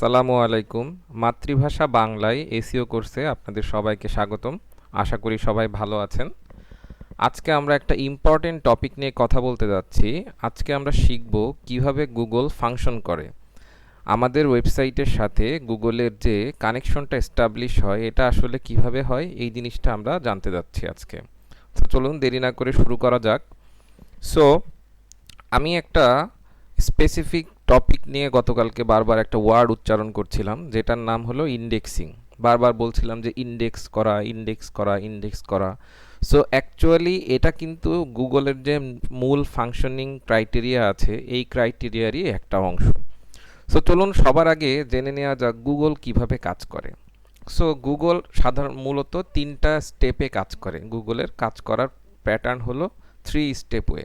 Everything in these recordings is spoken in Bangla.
আসসালামু আলাইকুম। মাতৃভাষা বাংলায় এসিও কোর্সে আপনাদের সবাইকে স্বাগতম। আশা করি সবাই ভালো আছেন। আজকে আমরা একটা ইম্পর্টেন্ট টপিক নিয়ে কথা বলতে যাচ্ছি। আজকে আমরা শিখব কীভাবে গুগল ফাংশন করে। আমাদের ওয়েবসাইটের সাথে গুগলের যে কানেকশনটা এস্টাবলিশ হয়, এটা আসলে কীভাবে হয়, এই জিনিসটা আমরা জানতে যাচ্ছি আজকে। তো চলুন দেরি না করে শুরু করা যাক। সো আমি একটা স্পেসিফিক টপিক নিয়ে গতকালকে বারবার একটা ওয়ার্ড উচ্চারণ করছিলাম, যেটার নাম হলো ইন্ডেক্সিং বারবার বলছিলাম যে ইন্ডেক্স করা ইন্ডেক্স করা ইন্ডেক্স করা। সো অ্যাকচুয়ালি এটা কিন্তু গুগলের যে মূল ফাংশনিং ক্রাইটেরিয়া আছে, এই ক্রাইটেরিয়ারই একটা অংশ। সো চলুন সবার আগে জেনে নেওয়া যাক গুগল কীভাবে কাজ করে। সো গুগল সাধারণ, মূলত তিনটা স্টেপে কাজ করে। গুগলের কাজ করার প্যাটার্ন হলো থ্রি স্টেপ ওয়ে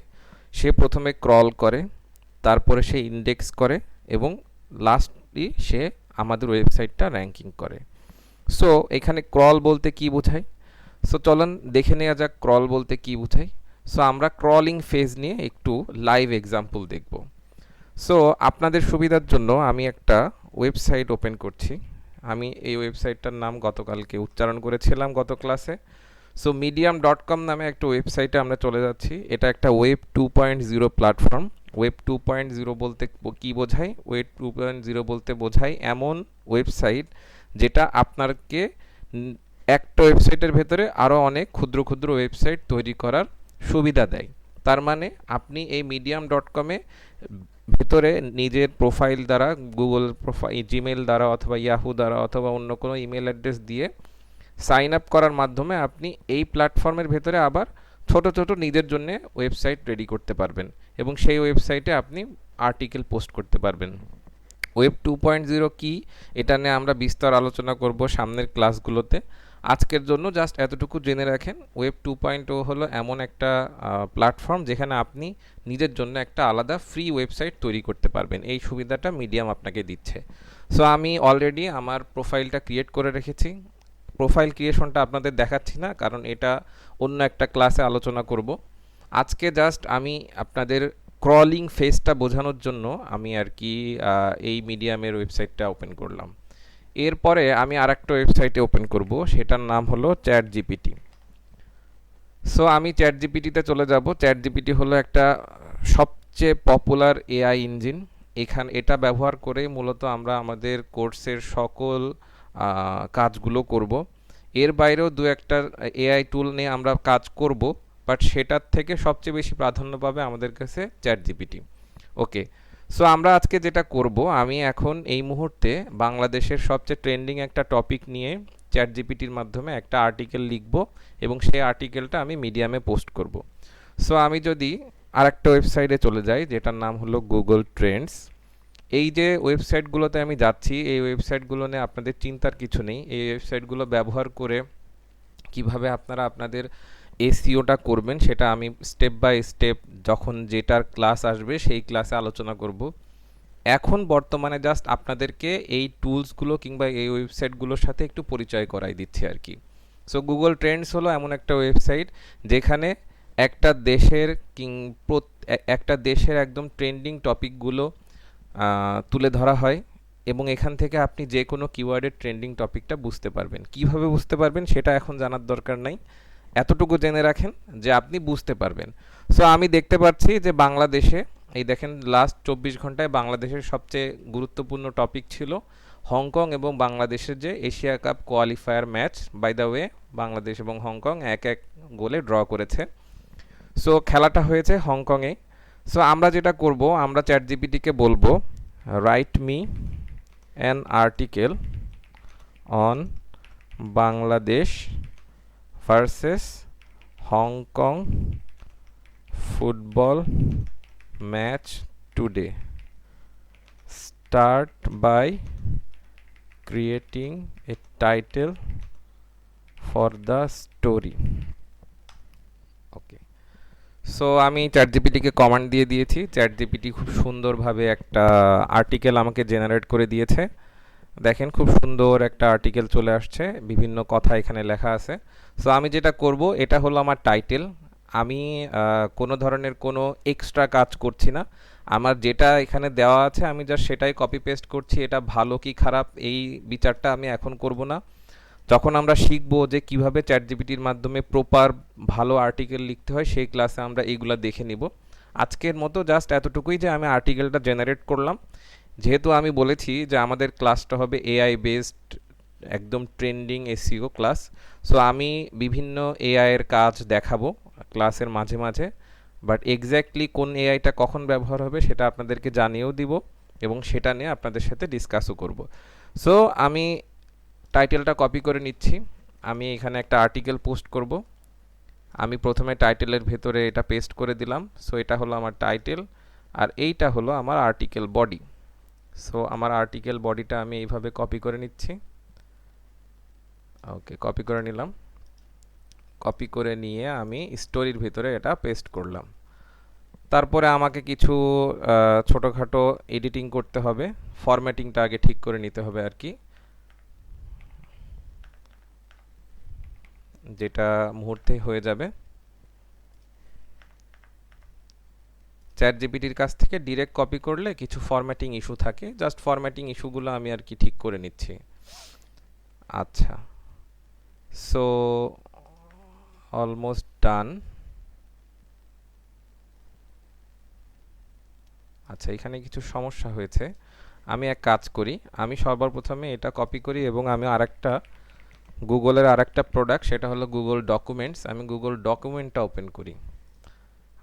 সে প্রথমে ক্রল করে তারপরে সে ইন্ডেক্স করে এবং লাস্টলি সে আমাদের ওয়েবসাইটটা র্যাঙ্কিং করে। সো এখানে ক্রল বলতে কি বোঝায়? সো চলুন দেখে নেওয়া যাক ক্রল বলতে কি বোঝায়। সো আমরা ক্রলিং ফেজ নিয়ে একটু লাইভ এক্সাম্পল দেখব। সো আপনাদের সুবিধার জন্য আমি একটা ওয়েবসাইট ওপেন করছি। আমি এই ওয়েবসাইটটার নাম গতকালকে উচ্চারণ করেছিলাম গত ক্লাসে সো মিডিয়াম ডট কম নামে একটা ওয়েবসাইটে আমরা চলে যাচ্ছি। এটা একটা web two point zero platform web two point zero বলতে কী বোঝায়? ওয়েব টু পয়েন্ট জিরো বলতে বোঝায় এমন ওয়েবসাইট যেটা আপনাকে একটা ওয়েবসাইটের ভেতরে আরও অনেক ক্ষুদ্র ক্ষুদ্র ওয়েবসাইট তৈরি করার সুবিধা দেয়। তার মানে আপনি এই মিডিয়াম ডট কমে ভেতরে নিজের প্রোফাইল দ্বারা গুগল প্রোফাইল জিমেল দ্বারা অথবা ইয়াহু দ্বারা অথবা অন্য কোনো ইমেল অ্যাড্রেস দিয়ে সাইন আপ করার মাধ্যমে আপনি এই প্ল্যাটফর্মের ভেতরে আবার ছোট ছোট নিজের জন্য ওয়েবসাইট রেডি করতে পারবেন এবং সেই ওয়েবসাইটে আপনি আর্টিকেল পোস্ট করতে পারবেন। ওয়েব টু পয়েন্ট জিরো কী? এটা নিয়ে আমরা বিস্তার আলোচনা করব সামনের ক্লাসগুলোতে আজকের জন্য জাস্ট এতটুকু জেনে রাখেন ওয়েব টু পয়েন্ট ও হলো এমন একটা প্ল্যাটফর্ম যেখানে আপনি নিজের জন্য একটা আলাদা ফ্রি ওয়েবসাইট তৈরি করতে পারবেন। এই সুবিধাটা মিডিয়াম আপনাকে দিচ্ছে। সো আমি অলরেডি আমার প্রোফাইলটা ক্রিয়েট করে রেখেছি। প্রোফাইল ক্রিয়েশনটা আপনাদের দেখাচ্ছি না, কারণ এটা অন্য একটা ক্লাসে আলোচনা করব। আজকে জাস্ট আমি আপনাদের ক্রলিং ফেসটা বোঝানোর জন্য আমি আর কি এই মিডিয়ামের ওয়েবসাইটটা ওপেন করলাম। এরপরে আমি আর একটা ওয়েবসাইটে ওপেন করব, সেটার নাম হলো চ্যাট জিপিটি সো আমি চ্যাট জিপিটিতে চলে যাব। চ্যাট জিপিটি হলো একটা সবচেয়ে পপুলার এআই ইঞ্জিন এখান, এটা ব্যবহার করে মূলত আমরা আমাদের কোর্সের সকল কাজগুলো করব। এর বাইরেও দু একটা এআই টুল নিয়ে আমরা কাজ করব বাট সেটার থেকে সবচেয়ে বেশি প্রাধান্য পাবে আমাদের কাছে চ্যাট জিপিটি ওকে সো আমরা আজকে যেটা করব, আমি এখন এই মুহূর্তে বাংলাদেশের সবচেয়ে ট্রেন্ডিং একটা টপিক নিয়ে চ্যাট জিপিটির মাধ্যমে একটা আর্টিকেল লিখব এবং সেই আর্টিকেলটা আমি মিডিয়ামে পোস্ট করব। সো আমি যদি আরেকটা ওয়েবসাইটে চলে যাই, যেটার নাম হলো গুগল ট্রেন্ডস এই যে ওয়েবসাইটগুলোতে আমি যাচ্ছি, এই ওয়েবসাইটগুলো নিয়ে আপনাদের চিন্তার কিছু নেই। এই ওয়েবসাইটগুলো ব্যবহার করে কীভাবে আপনারা আপনাদের এসিওটা করবেন, সেটা আমি স্টেপ বাই স্টেপ যখন যেটার ক্লাস আসবে, সেই ক্লাসে আলোচনা করব। এখন বর্তমানে জাস্ট আপনাদেরকে এই টুলসগুলো কিংবা এই ওয়েবসাইটগুলোর সাথে একটু পরিচয় করাই দিচ্ছি আর কি। সো গুগল ট্রেন্ডস হলো এমন একটা ওয়েবসাইট যেখানে একটা দেশের কিং একটা দেশের একদম ট্রেন্ডিং টপিকগুলো তুলে ধরা হয় এবং এখান থেকে আপনি যে কোনো কিওয়ার্ডের ট্রেন্ডিং টপিকটা বুঝতে পারবেন। কীভাবে বুঝতে পারবেন সেটা এখন জানার দরকার নাই। এতটুকু জেনে রাখেন যে আপনি বুঝতে পারবেন। সো আমি দেখতে পাচ্ছি যে বাংলাদেশে, এই দেখেন লাস্ট চব্বিশ ঘন্টায় বাংলাদেশের সবচেয়ে গুরুত্বপূর্ণ টপিক ছিল হংকং এবং বাংলাদেশের যে Asia cup qualifier match by the way Bangladesh এবং হংকং এক এক গোলে ড্র করেছে। সো খেলাটা হয়েছে হংকংয়ে। সো আমরা যেটা করব, আমরা চ্যাট জিপিটিকে বলব write me an article on Bangladesh versus Hong Kong football match today start by creating a title for the story so আমি চ্যাট জিপিটিকে কমান্ড দিয়ে দিয়েছি। চ্যাট জিপিটি খুব সুন্দরভাবে একটা আর্টিকেল আমাকে জেনারেট করে দিয়েছে। দেখেন, খুব সুন্দর একটা আর্টিকেল চলে আসছে। বিভিন্ন কথা এখানে লেখা আছে। সো আমি যেটা করব, এটা হলো আমার টাইটেল আমি কোনো ধরনের কোনো এক্সট্রা কাজ করছি না। আমার যেটা এখানে দেওয়া আছে, আমি জাস্ট সেটাই কপি পেস্ট করছি। এটা ভালো কি খারাপ, এই বিচারটা আমি এখন করব না। যখন আমরা শিখব যে কীভাবে চ্যাট জিপিটির মাধ্যমে প্রপার ভালো আর্টিকেল লিখতে হয়, সেই ক্লাসে আমরা এইগুলা দেখে নিব। আজকের মতো জাস্ট এতটুকুই যে আমি আর্টিকেলটা জেনারেট করলাম। যেহেতু আমি বলেছি যে আমাদের ক্লাসটা হবে এআই বেসড একদম ট্রেন্ডিং এসিও ক্লাস সো আমি বিভিন্ন এআই এর কাজ দেখাবো ক্লাসের মাঝে মাঝে। বাট এক্স্যাক্টলি কোন এআইটা কখন ব্যবহার হবে সেটা আপনাদেরকে জানিয়েও দিব এবং সেটা নিয়ে আপনাদের সাথে ডিসকাসও করব। সো আমি টাইটেলটা কপি করে নিচ্ছি। আমি এখানে একটা আর্টিকেল পোস্ট করব। আমি প্রথমে টাইটেলের ভেতরে এটা পেস্ট করে দিলাম। সো এটা হলো আমার টাইটেল আর এইটা হলো আমার আর্টিকেল বডি সো আমার আর্টিকেল বডিটা আমি এইভাবে কপি করে নিচ্ছি। ওকে কপি করে নিলাম। কপি করে নিয়ে আমি স্টোরির ভিতরে এটা পেস্ট করলাম। তারপরে আমাকে কিছু ছোটোখাটো এডিটিং করতে হবে। ফরম্যাটিংটা আগে ঠিক করে নিতে হবে আর কি। যেটা মুহূর্তে হয়ে যাবে। চ্যাট জিপিটির কাছ থেকে ডিরেক্ট কপি করলে কিছু ফরম্যাটিং ইস্যু থাকে। জাস্ট ফরম্যাটিং ইস্যুগুলো আমি আর কি ঠিক করে নিচ্ছি। আচ্ছা। সো অলমোস্ট ডান আচ্ছা এখানে কিছু সমস্যা হয়েছে। আমি এক কাজ করি। আমি সর্বপ্রথমে এটা কপি করি এবং আমি আরেকটা গুগলের আরেকটা প্রোডাক্ট সেটা হলো গুগল ডকুমেন্টস আমি গুগল ডকুমেন্টটা ওপেন করি।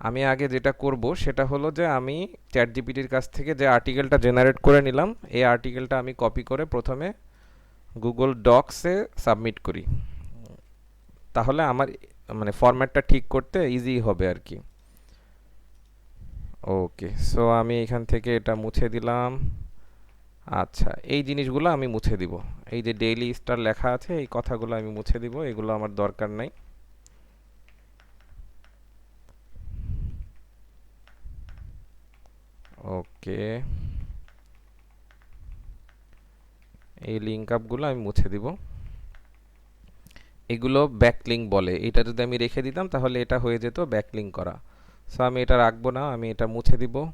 আমি আগে যেটা করব, সেটা হলো যে আমি চ্যাট জিপিটির কাছ থেকে যে আর্টিকেলটা জেনারেট করে নিলাম, এই আর্টিকেলটা আমি কপি করে প্রথমে গুগল ডকসে সাবমিট করি। তাহলে আমার মানে ফরম্যাটটা ঠিক করতে ইজি হবে আর কি। ওকে সো আমি এখান থেকে এটা মুছে দিলাম। আচ্ছা এই জিনিসগুলো আমি মুছে দিব। এই যে ডেইলি স্টার লেখা আছে, এই কথাগুলো আমি মুছে দিব, এগুলো আমার দরকার নাই। ওকে। এই লিঙ্ক আপগুলো আমি মুছে দিব। এগুলো ব্যাকলিঙ্ক বলে। এটা যদি আমি রেখে দিতাম, তাহলে এটা হয়ে যেত ব্যাকলিঙ্ক করা। সো আমি এটা রাখব না, আমি এটা মুছে দিব।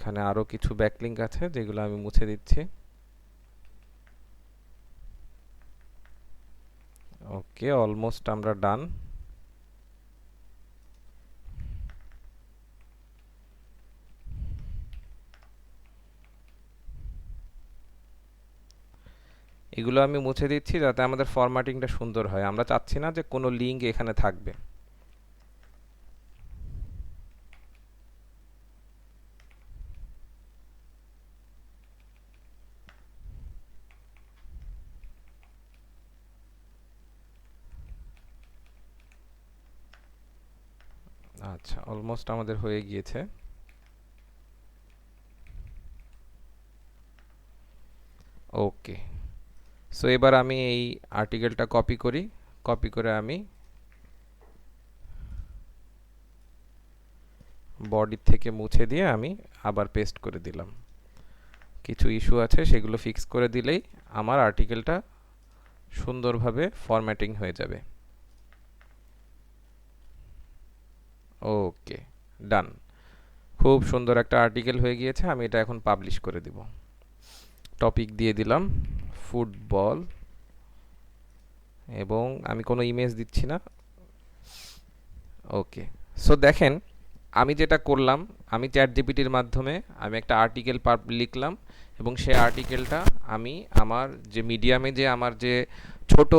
এখানে আরও কিছু ব্যাকলিঙ্ক আছে, যেগুলো আমি মুছে দিচ্ছি। ওকে অলমোস্ট আমরা ডান এগুলো আমি মুছে দিচ্ছি যাতে আমাদের ফরম্যাটিংটা সুন্দর হয়। আমরা চাচ্ছি না যে কোনো লিঙ্ক এখানে থাকবে। আচ্ছা অলমোস্ট আমাদের হয়ে গিয়েছে। ওকে সো এবার আমি এই আর্টিকেলটা কপি করি। কপি করে আমি বডি থেকে মুছে দিয়ে আমি আবার পেস্ট করে দিলাম। কিছু ইস্যু আছে, সেগুলো ফিক্স করে দিলেই আমার আর্টিকেলটা সুন্দরভাবে ফরম্যাটিং হয়ে যাবে। ওকে, ডান। খুব সুন্দর একটা আর্টিকেল হয়ে গিয়েছে, আমি এটা এখন পাবলিশ করে দিব। টপিক দিয়ে দিলাম ফুটবল এবং আমি কোনো ইমেজ দিচ্ছি না। ওকে সো দেখেন, আমি যেটা করলাম, আমি চ্যাট জিপিটির মাধ্যমে আমি একটা আর্টিকেল লিখলাম। এবং সেই আর্টিকেলটা আমি আমার যে মিডিয়ামে যে আমার যে ছোট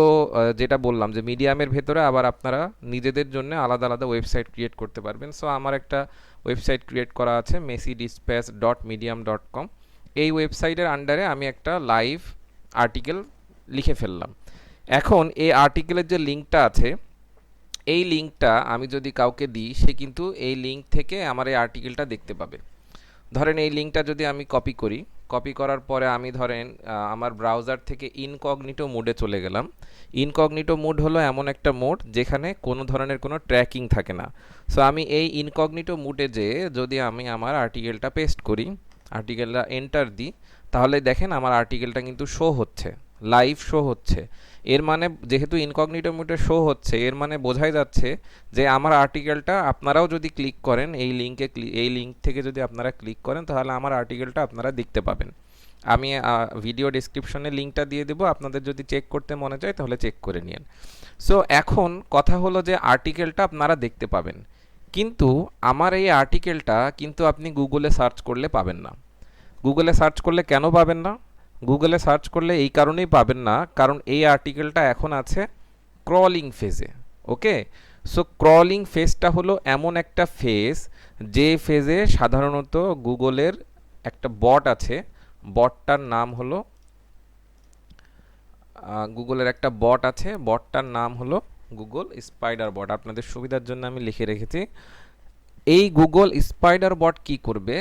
যেটা বললাম যে মিডিয়ামের ভেতরে আবার আপনারা নিজেদের জন্য আলাদা আলাদা ওয়েবসাইট ক্রিয়েট করতে পারবেন। সো আমার একটা ওয়েবসাইট ক্রিয়েট করা আছে messy dispatch dot medium dot com এই ওয়েবসাইটের আন্ডারে আমি একটা লাইভ আর্টিকেল লিখে ফেললাম। এখন এই আর্টিকেলের যে লিঙ্কটা আছে, এই লিঙ্কটা আমি যদি কাউকে দিই, সে কিন্তু এই লিঙ্ক থেকে আমার এই আর্টিকেলটা দেখতে পাবে। ধরেন এই লিঙ্কটা যদি আমি কপি করি কপি করার পরে আমি ধরেন আমার ব্রাউজার থেকে ইনকগনিটো মোডে চলে গেলাম। ইনকগনিটো মোড হলো এমন একটা মোড যেখানে কোনো ধরনের কোনো ট্র্যাকিং থাকে না। সো আমি এই ইনকগনিটো মোডে যে যদি আমি আমার আর্টিকেলটা পেস্ট করি আর্টিকেলটা এন্টার দিই, তাহলে দেখেন আমার আর্টিকেলটা কিন্তু শো হচ্ছে। লাইভ শো হচ্ছে। এর মানে যেহেতু ইনকগনিটো মোডে শো হচ্ছে, এর মানে বোঝাই যাচ্ছে যে আমার আর্টিকেলটা আপনারাও যদি ক্লিক করেন, এই লিঙ্কে এই লিঙ্ক থেকে যদি আপনারা ক্লিক করেন, তাহলে আমার আর্টিকেলটা আপনারা দেখতে পাবেন। আমি ভিডিও ডিসক্রিপশনে লিঙ্কটা দিয়ে দেবো, আপনাদের যদি চেক করতে মনে চায়, তাহলে চেক করে নিন সো এখন কথা হলো যে আর্টিকেলটা আপনারা দেখতে পাবেন। কিন্তু আমার এই আর্টিকেলটা কিন্তু আপনি গুগলে সার্চ করলে পাবেন না। গুগলে সার্চ করলে কেন পাবেন না? গুগলে সার্চ করলে এই কারণেই পাবেন না, কারণ এই আর্টিকেলটা এখন আছে ক্রলিং ফেজে ওকে সো ক্রলিং ফেজটা হলো এমন একটা ফেজ যে ফেজে সাধারণত গুগলের একটা বট আছে বটটার নাম হলো গুগলের একটা বট আছে বটটার নাম হলো গুগল স্পাইডার বট আপনাদের সুবিধার জন্য আমি লিখে রেখেছি। এই গুগল স্পাইডার বট কি করবে?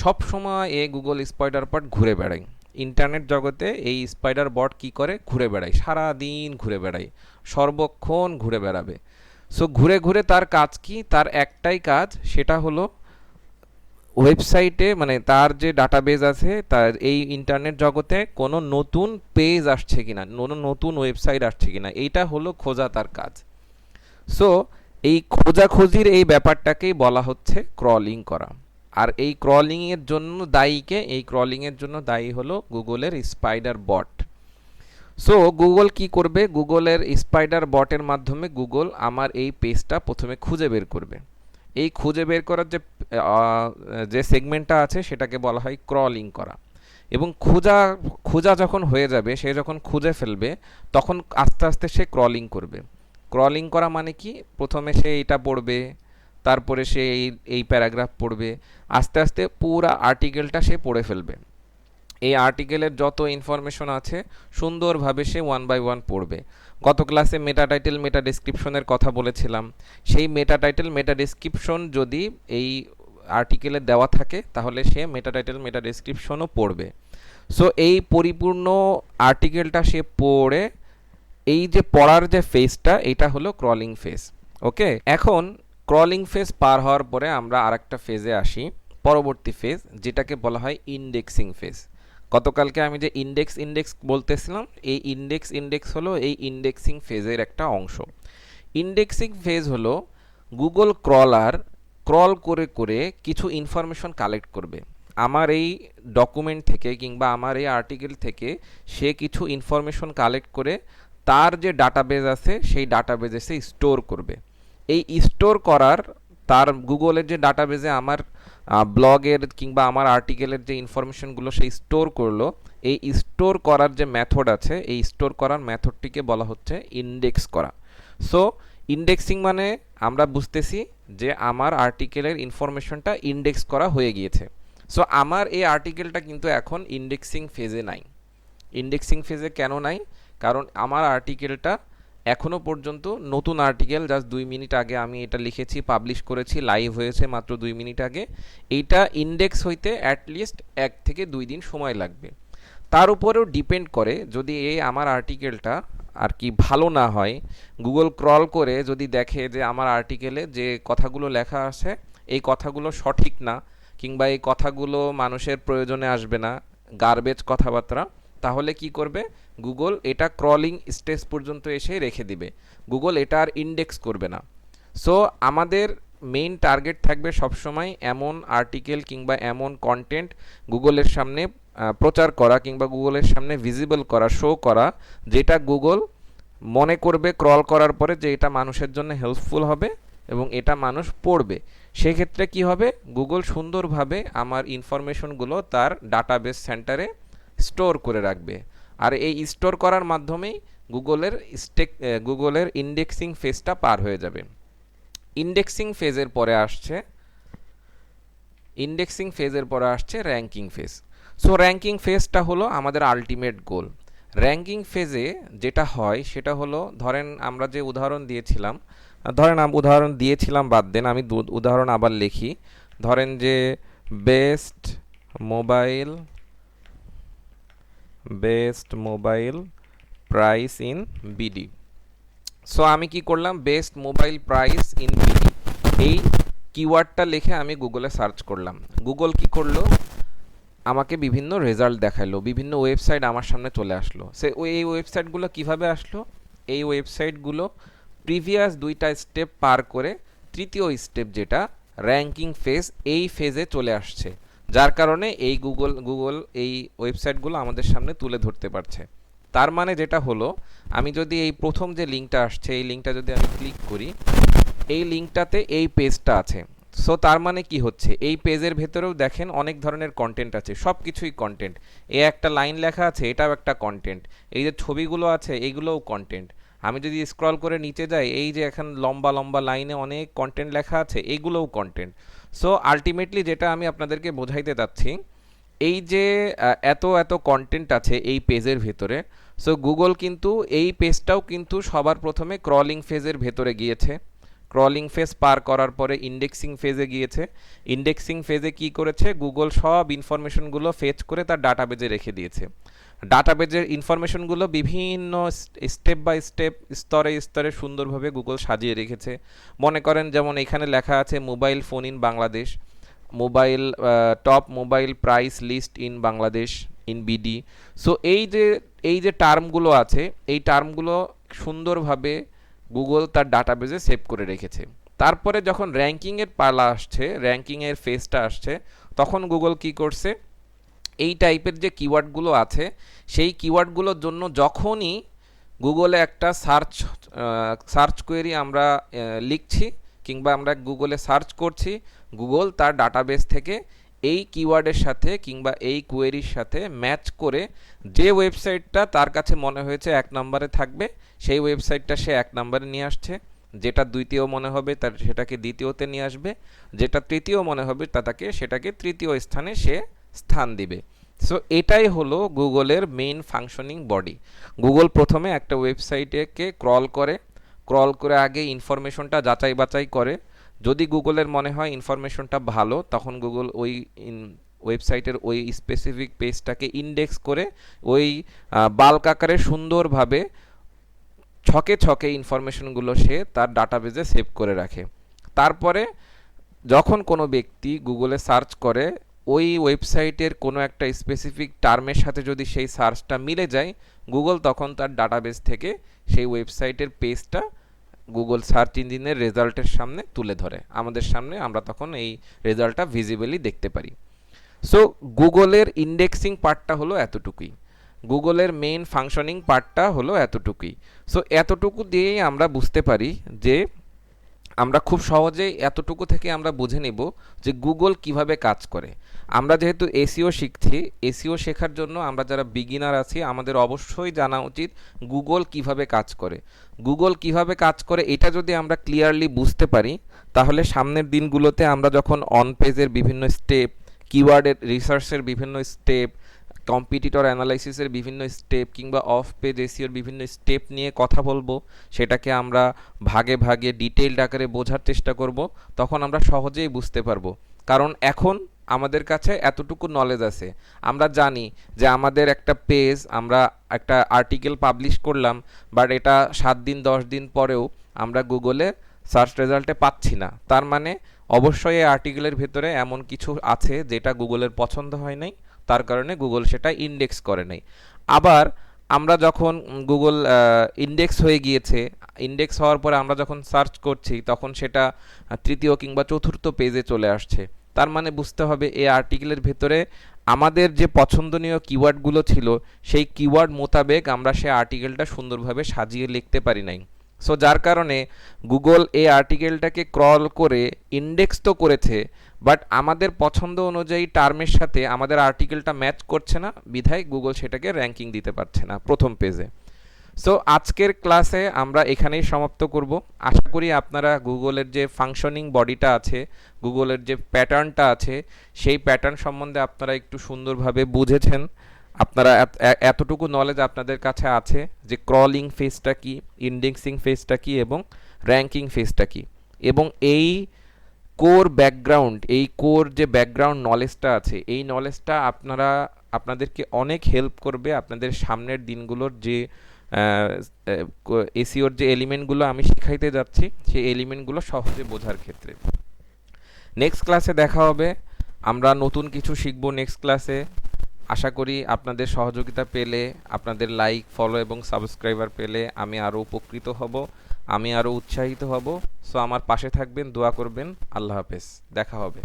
সব সময় এই গুগল স্পাইডার বট ঘুরে বেড়ায়। ইন্টারনেট জগতে এই স্পাইডার বট কি করে? ঘুরে বেড়ায়। সারা দিন ঘুরে বেড়ায়। সর্বক্ষণ ঘুরে বেড়াবে। সো ঘুরে ঘুরে তার কাজ কি? তার একটাই কাজ, সেটা হলো ওয়েবসাইটে মানে তার যে ডাটাবেজ আছে, তার এই ইন্টারনেট জগতে কোনো নতুন পেজ আসছে কিনা, কোনো নতুন ওয়েবসাইট আসছে কিনা, এইটা হলো খোঁজা তার কাজ। সো এই খোঁজাখুঁজির এই ব্যাপারটাকেই বলা হচ্ছে ক্রলিং করা। আর এই ক্রলিংয়ের জন্য দায়ীকে এই ক্রলিংয়ের জন্য দায়ী হলো গুগলের স্পাইডার বট সো গুগল কি করবে? গুগলের স্পাইডার বটের মাধ্যমে গুগল আমার এই পেজটা প্রথমে খুঁজে বের করবে। এই খুঁজে বের করার যে যে সেগমেন্টটা আছে, সেটাকে বলা হয় ক্রলিং করা। এবং খোঁজা খোঁজা যখন হয়ে যাবে, সে যখন খুঁজে ফেলবে, তখন আস্তে আস্তে সে ক্রলিং করবে। ক্রলিং করা মানে কি? প্রথমে সে এটা পড়বে, তারপরে সে এই এই প্যারাগ্রাফ পড়বে আস্তে আস্তে পুরা আর্টিকেলটা সে পড়ে ফেলবে। এই আর্টিকেলের যত ইনফরমেশন আছে, সুন্দরভাবে সে ওয়ান বাই ওয়ান পড়বে। গত ক্লাসে মেটা টাইটেল মেটা ডিসক্রিপশনের কথা বলেছিলাম। সেই মেটা টাইটেল মেটা ডিসক্রিপশন যদি এই আর্টিকেলে দেওয়া থাকে, তাহলে সে মেটা টাইটেল মেটা ডিসক্রিপশনও পড়বে। সো এই পরিপূর্ণ আর্টিকেলটা সে পড়ে, এই যে পড়ার যে ফেজটা এটা হলো ক্রলিং ফেজ ওকে এখন ক্রলিং ফেজ পার হওয়ার পরে আমরা আরেকটা ফেজে আসি। পরবর্তী ফেজ যেটাকে বলা হয় ইন্ডেক্সিং ফেজ গতকালকে আমি যে ইন্ডেক্স ইন্ডেক্স বলতেছিলাম, এই ইন্ডেক্স ইন্ডেক্স হলো এই ইন্ডেক্সিং ফেজের একটা অংশ। ইন্ডেক্সিং ফেজ হলো গুগল ক্রলার ক্রল করে করে কিছু ইনফরমেশন কালেক্ট করবে। আমার এই ডকুমেন্ট থেকে কিংবা আমার এই আর্টিকেল থেকে সে কিছু ইনফরমেশন কালেক্ট করে তার যে ডাটাবেজ আছে, সেই ডাটাবেজে সে স্টোর করবে। এই স্টোর করার তার গুগলের যে ডাটাবেজে আমার ব্লগের কিংবা আমার আর্টিকেলের যে ইনফরমেশনগুলো সেই স্টোর করল, এই স্টোর করার যে মেথড আছে, এই স্টোর করার মেথডটিকে বলা হচ্ছে ইন্ডেক্স করা। সো ইন্ডেক্সিং মানে আমরা বুঝতেছি যে আমার আর্টিকেলের ইনফরমেশনটা ইন্ডেক্স করা হয়ে গিয়েছে। সো আমার এই আর্টিকেলটা কিন্তু এখন ইন্ডেক্সিং ফেজে নাই। ইন্ডেক্সিং ফেজে কেন নাই? কারণ আমার আর্টিকেলটা এখনও পর্যন্ত নতুন আর্টিকেল জাস্ট দুই মিনিট আগে আমি এটা লিখেছি পাবলিশ করেছি লাইভ হয়েছে মাত্র দুই মিনিট আগে। এইটা ইন্ডেক্স হইতে অ্যাটলিস্ট এক থেকে দুই দিন সময় লাগবে। তার উপরেও ডিপেন্ড করে যদি এই আমার আর্টিকেলটা আর কি ভালো না হয় গুগল ক্রল করে যদি দেখে যে আমার আর্টিকেলে যে কথাগুলো লেখা আছে, এই কথাগুলো সঠিক না, কিংবা এই কথাগুলো মানুষের প্রয়োজনে আসবে না গার্বেজ কথাবার্তা তাহলে কি করবে? গুগল এটা ক্রলিং স্টেজ পর্যন্ত এসে রেখে দিবে। গুগল এটা আর ইন্ডেক্স করবে না। সো আমাদের মেইন টার্গেট থাকবে সবসময় এমন আর্টিকেল কিংবা এমন কন্টেন্ট গুগলের সামনে প্রচার করা কিংবা গুগলের সামনে ভিজিবল করা শো করা, যেটা গুগল মনে করবে ক্রল করার পরে যে এটা মানুষের জন্য হেল্পফুল হবে এবং এটা মানুষ পড়বে। সেক্ষেত্রে কি হবে? গুগল সুন্দরভাবে আমার ইনফরমেশনগুলো তার ডাটাবেস সেন্টারে স্টোর করে রাখবে। আর এই স্টোর করার মাধ্যমেই গুগলের স্টেক গুগলের ইন্ডেক্সিং ফেজটা পার হয়ে যাবে। ইন্ডেক্সিং ফেজের পরে আসছে ইন্ডেক্সিং ফেজের পরে আসছে র্যাঙ্কিং ফেজ সো র্যাঙ্কিং ফেজটা হলো আমাদের আলটিমেট গোল র্যাঙ্কিং ফেজে যেটা হয়, সেটা হলো, ধরেন আমরা যে উদাহরণ দিয়েছিলাম, ধরেন উদাহরণ দিয়েছিলাম বাদ দেন, আমি উদাহরণ আবার লিখি। ধরেন যে best mobile best mobile price in BD. So আমি কি করলাম? Best mobile price in BD. এই কিওয়ার্ডটা লিখে আমি গুগলে সার্চ করলাম। গুগল কি করল? আমাকে বিভিন্ন রেজাল্ট দেখাল বিভিন্ন ওয়েবসাইট আমার সামনে চলে আসলো। সে এই ওয়েবসাইটগুলো কীভাবে আসলো? এই ওয়েবসাইটগুলো প্রিভিয়াস দুইটা স্টেপ পার করে তৃতীয় স্টেপ যেটা, র্যাঙ্কিং ফেজ, এই ফেজে চলে আসছে। যার কারণে এই গুগল গুগল এই ওয়েবসাইটগুলো আমাদের সামনে তুলে ধরতে পারছে। তার মানে যেটা হলো, আমি যদি এই প্রথম যে লিঙ্কটা আসছে, এই লিঙ্কটা যদি আমি ক্লিক করি, এই লিঙ্কটাতে এই পেজটা আছে। সো তার মানে কি হচ্ছে? এই পেজের ভেতরেও দেখেন অনেক ধরনের কন্টেন্ট আছে সব কিছুই কন্টেন্ট এ একটা লাইন লেখা আছে, এটাও একটা কন্টেন্ট এই যে ছবিগুলো আছে এইগুলোও কন্টেন্ট আমি যদি স্ক্রল করে নিচে যাই, এই যে এখন লম্বা লম্বা লাইনে অনেক কন্টেন্ট লেখা আছে এইগুলোও কন্টেন্ট সো আলটিমেটলি যেটা আমি আপনাদেরকে বোঝাইতে চাচ্ছি, এই যে এত এত কন্টেন্ট আছে এই পেজের ভেতরে সো গুগল কিন্তু এই পেজটাও কিন্তু সবার প্রথমে ক্রলিং ফেজের ভেতরে গিয়েছে। ক্রলিং ফেজ পার করার পরে ইন্ডেক্সিং ফেজে গিয়েছে। ইন্ডেক্সিং ফেজে কি করেছে? গুগল সব ইনফরমেশনগুলো ফেচ করে তার ডাটাবেজে রেখে দিয়েছে। ডাটাবেজের ইনফরমেশনগুলো বিভিন্ন স্টেপ বাই স্টেপ স্তরে স্তরে সুন্দরভাবে গুগল সাজিয়ে রেখেছে। মনে করেন যেমন এখানে লেখা আছে mobile phone in Bangladesh mobile top mobile price list in Bangladesh in BD so এই যে এই যে টার্মগুলো আছে, এই টার্মগুলো সুন্দরভাবে গুগল তার ডাটাবেজে সেভ করে রেখেছে। তারপরে যখন র্যাঙ্কিংয়ের পালা আসছে র্যাঙ্কিংয়ের ফেজটা আসছে, তখন গুগল কি করছে? এই টাইপের যে কিওয়ার্ডগুলো আছে, সেই কিওয়ার্ডগুলোর জন্য যখনই গুগলে একটা সার্চ সার্চ কোয়েরি আমরা লিখছি কিংবা আমরা গুগলে সার্চ করছি গুগল তার ডাটাবেস থেকে এই কিওয়ার্ডের সাথে কিংবা এই কোয়েরির সাথে ম্যাচ করে যে ওয়েবসাইটটা তার কাছে মনে হয়েছে এক নম্বরে থাকবে, সেই ওয়েবসাইটটা সে এক নম্বরে নিয়ে আসছে। যেটা দ্বিতীয় মনে হবে, তার, সেটাকে দ্বিতীয়তে নিয়ে আসবে। যেটা তৃতীয় মনে হবে তা তাকে সেটাকে তৃতীয় স্থানে সে স্থান দিবে। সো এটাই হলো গুগলের মেইন ফাংশনিং বডি গুগল প্রথমে একটা ওয়েবসাইটেকে ক্রল করে ক্রল করে আগে ইনফরমেশনটা যাচাই বাছাই করে। যদি গুগলের মনে হয় ইনফরমেশনটা ভালো, তখন গুগল ওই ওয়েবসাইটের ওই স্পেসিফিক পেজটাকে ইন্ডেক্স করে ওই বাল্ক আকারে সুন্দরভাবে ছকে ছকে ইনফরমেশনগুলো সে তার ডাটাবেজে সেভ করে রাখে। তারপরে যখন কোনো ব্যক্তি গুগলে সার্চ করে ওই ওয়েবসাইটের কোনো একটা স্পেসিফিক টার্মের সাথে যদি সেই সার্চটা মিলে যায় গুগল তখন তার ডাটাবেস থেকে সেই ওয়েবসাইটের পেজটা গুগল সার্চ ইঞ্জিনের রেজাল্টের সামনে তুলে ধরে। আমাদের সামনে আমরা তখন এই রেজাল্টটা ভিজিবলি দেখতে পারি। সো গুগলের ইন্ডেক্সিং পার্টটা হলো এতটুকুই। গুগলের মেইন ফাংশনিং পার্টটা হলো এতটুকুই। সো এতটুকু দিয়েই আমরা বুঝতে পারি যে আমরা খুব সহজেই এতটুকু থেকে আমরা বুঝে নেব যে গুগল কীভাবে কাজ করে। আমরা যেহেতু এসিও শিখছি, এসিও শেখার জন্য আমরা যারা বিগিনার আছি, আমাদের অবশ্যই জানা উচিত গুগল কীভাবে কাজ করে। গুগল কীভাবে কাজ করে এটা যদি আমরা ক্লিয়ারলি বুঝতে পারি, তাহলে সামনের দিনগুলোতে আমরা যখন অন পেজের বিভিন্ন স্টেপ কিওয়ার্ডের রিসার্চের বিভিন্ন স্টেপ কম্পিটিটর অ্যানালাইসিসের বিভিন্ন স্টেপ কিংবা অফ পেজ এসিওর বিভিন্ন স্টেপ নিয়ে কথা বলব। সেটাকে আমরা ভাগে ভাগে ডিটেইলড আকারে বোঝার চেষ্টা করব, তখন আমরা সহজেই বুঝতে পারব। কারণ এখন আমাদের কাছে এতটুকু নলেজ আছে। আমরা জানি যে আমাদের একটা পেজ আমরা একটা আর্টিকেল পাবলিশ করলাম বাট এটা সাত দিন, দশ দিন পরেও আমরা গুগলে সার্চ রেজাল্টে পাচ্ছি না। তার মানে অবশ্যই এই আর্টিকেলের ভেতরে এমন কিছু আছে যেটা গুগলের পছন্দ হয় নাই। তার কারণে গুগল সেটা ইন্ডেক্স করে নাই। আবার আমরা যখন গুগল ইন্ডেক্স হয়ে গিয়েছে ইন্ডেক্স হওয়ার পরে আমরা যখন সার্চ করছি, তখন সেটা তৃতীয় কিংবা চতুর্থ পেজে চলে আসছে। তার মানে বুঝতে হবে এই আর্টিকেলের ভেতরে আমাদের যে পছন্দনীয় কিওয়ার্ডগুলো ছিল, সেই কিওয়ার্ড মোতাবেক আমরা সেই আর্টিকেলটা সুন্দরভাবে সাজিয়ে লিখতে পারি নাই। সো যার কারণে গুগল এই আর্টিকেলটাকে ক্রল করে ইন্ডেক্স তো করেছে বাট আমাদের পছন্দ অনুযায়ী টার্মের সাথে আমাদের আর্টিকেলটা ম্যাচ করছে না, বিধায় গুগল সেটাকে র্যাঙ্কিং দিতে পারছে না প্রথম পেজে সো আজকের ক্লাসে আমরা এখানেই সমাপ্ত করব। আশা করি আপনারা গুগলের যে ফাংশনিং বডিটা আছে গুগলের যে প্যাটার্নটা আছে, সেই প্যাটার্ন সম্বন্ধে আপনারা একটু সুন্দরভাবে বুঝেছেন। আপনারা এত- এতটুকু নলেজ আপনাদের কাছে আছে যে ক্রলিং ফেজটা কি ইন্ডেক্সিং ফেজটা কি এবং র্যাঙ্কিং ফেজটা কি। এবং এই কোর ব্যাকগ্রাউন্ড এই কোর যে ব্যাকগ্রাউন্ড নলেজটা আছে, এই নলেজটা আপনারা, আপনাদেরকে অনেক হেল্প করবে আপনাদের সামনের দিনগুলোর যে এসিওর যে এলিমেন্টগুলো আমি শিখাইতে যাচ্ছি, সেই এলিমেন্টগুলো সহজে বোঝার ক্ষেত্রে। নেক্সট ক্লাসে দেখা হবে, আমরা নতুন কিছু শিখব নেক্সট ক্লাসে আশা করি আপনাদের সহযোগিতা পেলে, আপনাদের লাইক ফলো এবং সাবস্ক্রাইবার পেলে আমি আরও উপকৃত হব, আমি আরও উৎসাহিত হব। সো আমার পাশে থাকবেন, দোয়া করবেন, আল্লাহ হাফেজ। দেখা হবে।